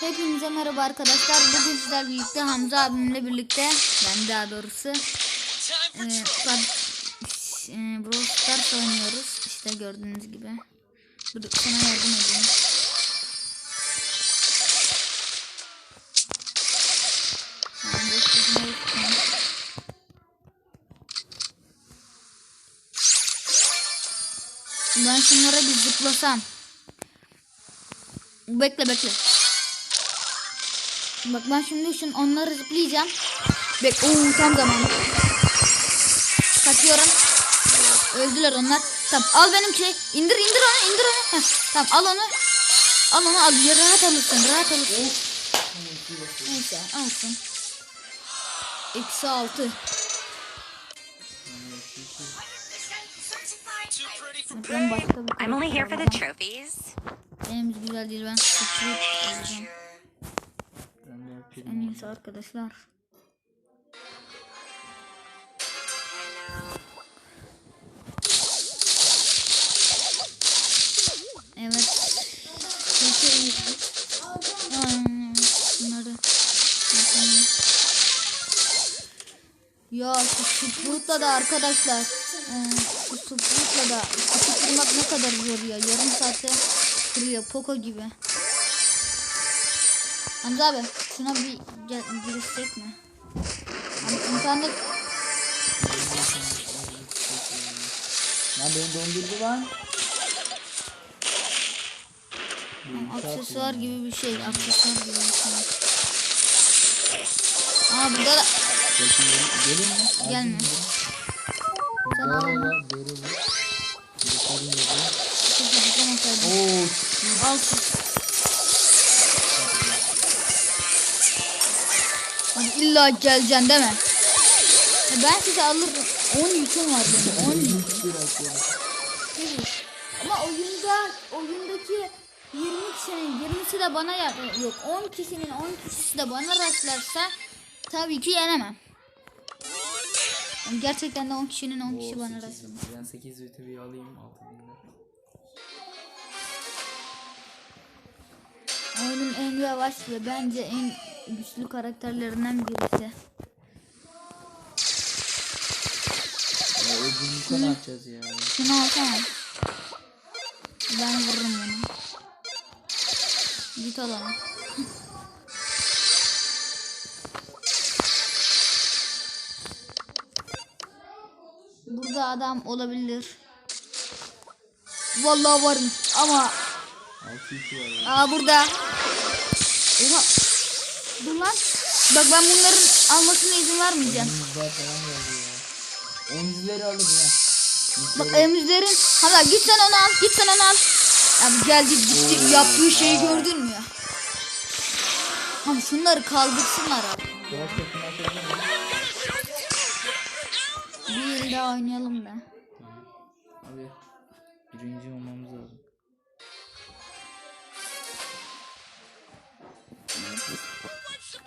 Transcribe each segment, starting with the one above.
Hepinize merhaba arkadaşlar. Bugün sizlerle birlikte Hamza abimle birlikte ben daha doğrusu e, e, Brawl Stars oynuyoruz. İşte gördüğünüz gibi. Dur sana yardım edeyim. Ben şunlara bir zıplasam. Bekle bekle. Bak ben şimdi şun onları zıplayacağım. Bek Oo tam zamanı. Kaçıyorum. Öldüler onlar. Tamam al benim şey. İndir indir onu indir onu. Heh, tamam al onu. Al onu al. Ya, rahat alırsın rahat alırsın. Neyse alsın. Eksi altı. I'm only here for the trophies. Benim güzel değil ben sıçrayıp alacağım. En iyisi arkadaşlar. Evet. Bunları. Ya şu Sprut'la da arkadaşlar. E, şu Sprut'la da kırmak ne kadar zor ya. Yarım saatte kırıyor. Poco gibi. Hamza abi şuna bir gel, girişsek mi? Abi internet Lan beni dondurdu lan. aksesuar gibi bir şey. Aksesuar gibi bir şey. Aa burada da gelin mi? gelme. Sen al onu. Deri bu. Yukarı yazıyor. Çok acıklamasaydım. Oo, Al illa geleceksin değil mi? Ya ben size alırım. 10 yüküm var benim. 10 yük. biraz böyle. Evet. Ama oyunda oyundaki 20 kişinin 20'si de bana yok 10 kişinin 10 kişisi de bana rastlarsa tabii ki yenemem. Yani gerçekten de 10 kişinin 10 kişi bana bin. Ben 8 VTV'yi alayım 6 binde. Oyunun en yavaş ve bence en güçlü karakterlerinden birisi. Ya ödülünü ne yapacağız ya? Şunu alsana. Ben vururum onu. Git al onu. Burada adam olabilir. Vallahi varım ama 6 2 var ya. aa burada. Oha. Dur lan. Bak ben bunların almasına izin vermeyeceğim. Yüzler falan geldi ya. 10 yüzleri alır ya. Bak emizlerin. Hala git sen onu al. Git sen onu al. Abi geldi gitti. Yaptığı şeyi gördün mü? Abi şunları kaldırsınlar abi. Bir daha oynayalım da. Abi birinci olmamız lazım.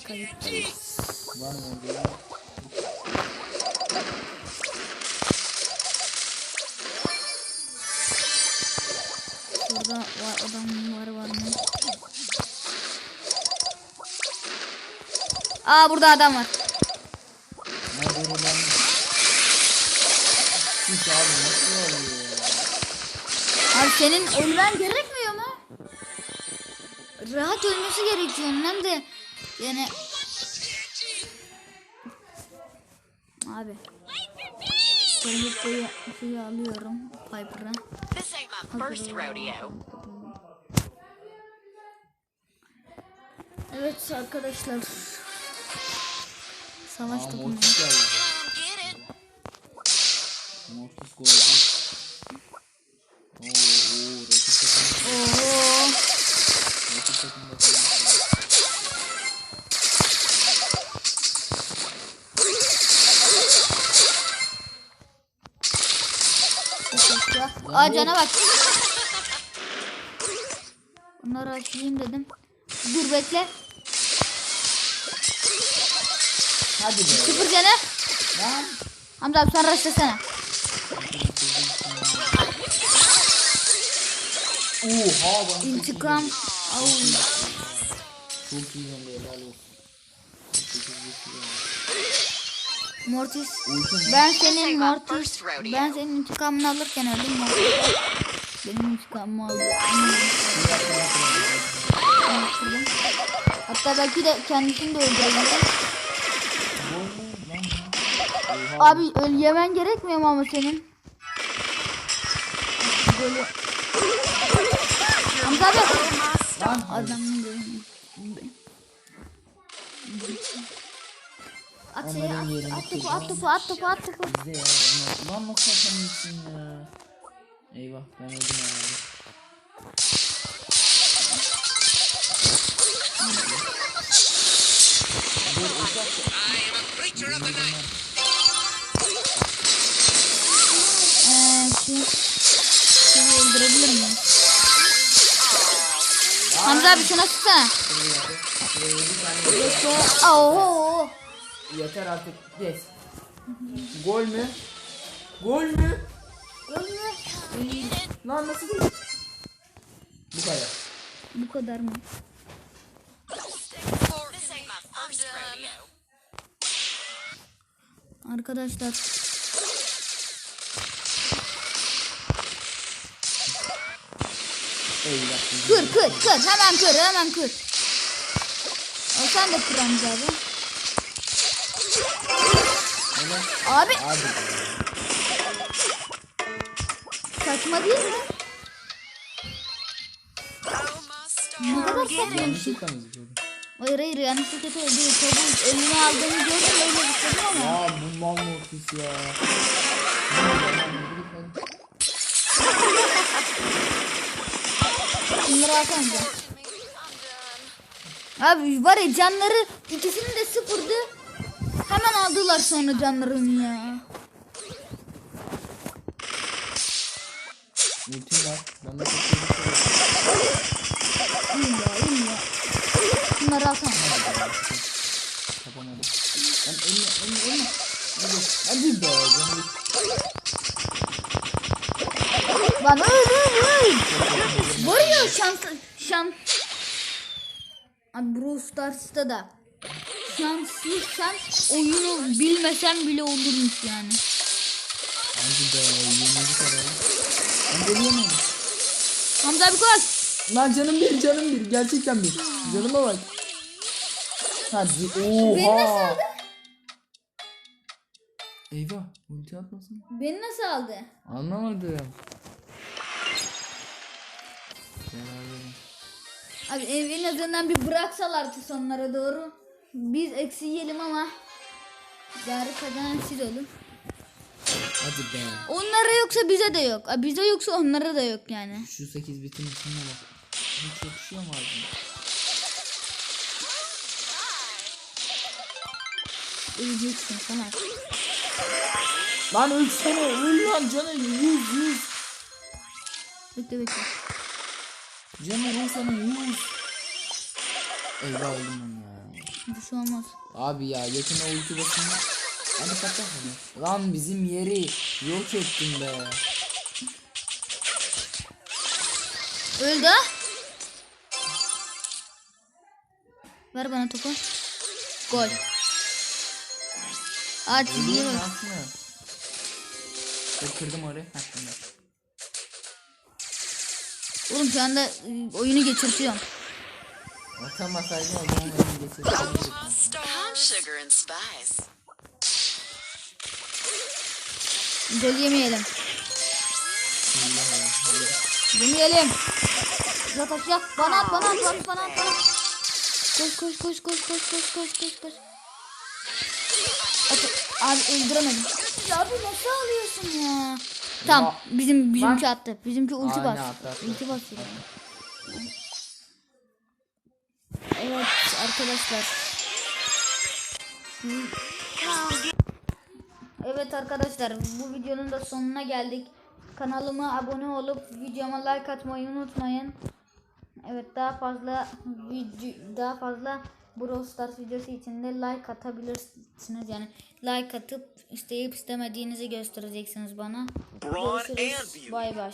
Kayıttayız. Var? Şurada var adam var var mı? Aa burada adam var. Abi senin ölmen gerekmiyor mu? Rahat ölmesi gerekiyor hem de yani Abi koyu şeyi alıyorum Piper'ı. Evet arkadaşlar Savaş topu Mortis geldi. Mortis golcü. Aa cana bak Bunları açayım dedim Dur bekle Hadi be. Sıfır canı Lan. Hamza abi sen rastlasana Oha bana İntikam. Çok iyi yönde helal olsun. 8 bitiyor. Mortis. Ben senin Mortis. Ben senin intikamını alırken öldüm Mortis. Benim intikamımı aldı. Öldürdüm. Hatta belki de kendisini de öldürebilir. Gol mü? Lan lan. Oha. Abi öl yemen gerekmiyor mu ama senin? Böyle. Hamza abi. Adamın böyle. At yerini at, at topu at topu at topu at topu. Bizde ya. bunlar- Lan nasıl atamıyorsun ya? Eyvah ben öldüm herhalde. Dur uzak. Eee şu. Şunu öldürebilir miyim? Hamza abi şuna sıksana. Şuraya Yeter artık. Yes. Gol mü? Gol mü? Ölmüyor. Lan nasıl değil? Bu kadar. Bu kadar mı? Arkadaşlar. Kır kır kır. Hemen kır hemen kır. O sen de kır Hamza abi. Abi. Abi. Saçma değil mi? Ne kadar saçma. Şey. Hayır hayır yanlışlıkla değil. Çabuk önüne aldığını gördüm öyle bir şey ama. Ya bu mal mortis ya. Bunları atanca. Abi var ya canları ikisinin de sıfırdı. Aldılar sonra canlarını ya. Ultim var. Bende çok iyi ya iyi ya. Bunları alsana. Kapamadım. Lan ölme ölme ölme. Hadi. Hadi be canım. Lan öl öl öl. Var ya şans şans. Abi Brawl Stars'ta da şanslıysan oyunu bilmesen bile olurmuş yani. Hadi be yenici kadar. Ben geliyorum Hamza abi koş. Lan canım bir canım bir gerçekten bir. Canıma bak. Hadi Beni nasıl oha. aldı? Eyvah ulti atmasın. Beni nasıl aldı? Anlamadım. Beraber. Abi en azından bir bıraksalardı sonlara doğru. Biz eksi yiyelim ama Gari kazanan siz olun. Hadi be. Onlara yoksa bize de yok. Abi bize yoksa onlara da yok yani. Şu 8 bitin içine bak. Hiç yakışıyor mu ağzına? Öleceksin sana. Lan ölsene öl lan canı 100 100. Bekle bekle. Canı sana 100. Eyvah öldüm ben ya. Bir şey olmaz. Abi ya yakına ulti basın. Hadi patlat hadi. Lan bizim yeri yok ettin be. Öldü? Ver bana topu. Gol. Hadi iyi bak. kırdım orayı. Heh. Oğlum şu anda e, oyunu geçirtiyorum. Atamasaydın o zaman oyunu geçirdim. Sugar and spice. Gol yemeyelim. Yemeyelim. Yat aşağı. Bana at bana at bana at bana at bana. at. Koş koş koş koş koş koş koş koş koş. At, abi öldüremedim. Ya abi nasıl alıyorsun ya? Tamam bizim bizimki attı. Bizimki ulti Aynen, bas. attı, attı. Ulti basıyor. Evet arkadaşlar. Evet arkadaşlar bu videonun da sonuna geldik. Kanalıma abone olup videoma like atmayı unutmayın. Evet daha fazla video daha fazla Brawl Stars videosu için de like atabilirsiniz. Yani like atıp isteyip istemediğinizi göstereceksiniz bana. Görüşürüz. Bay bay.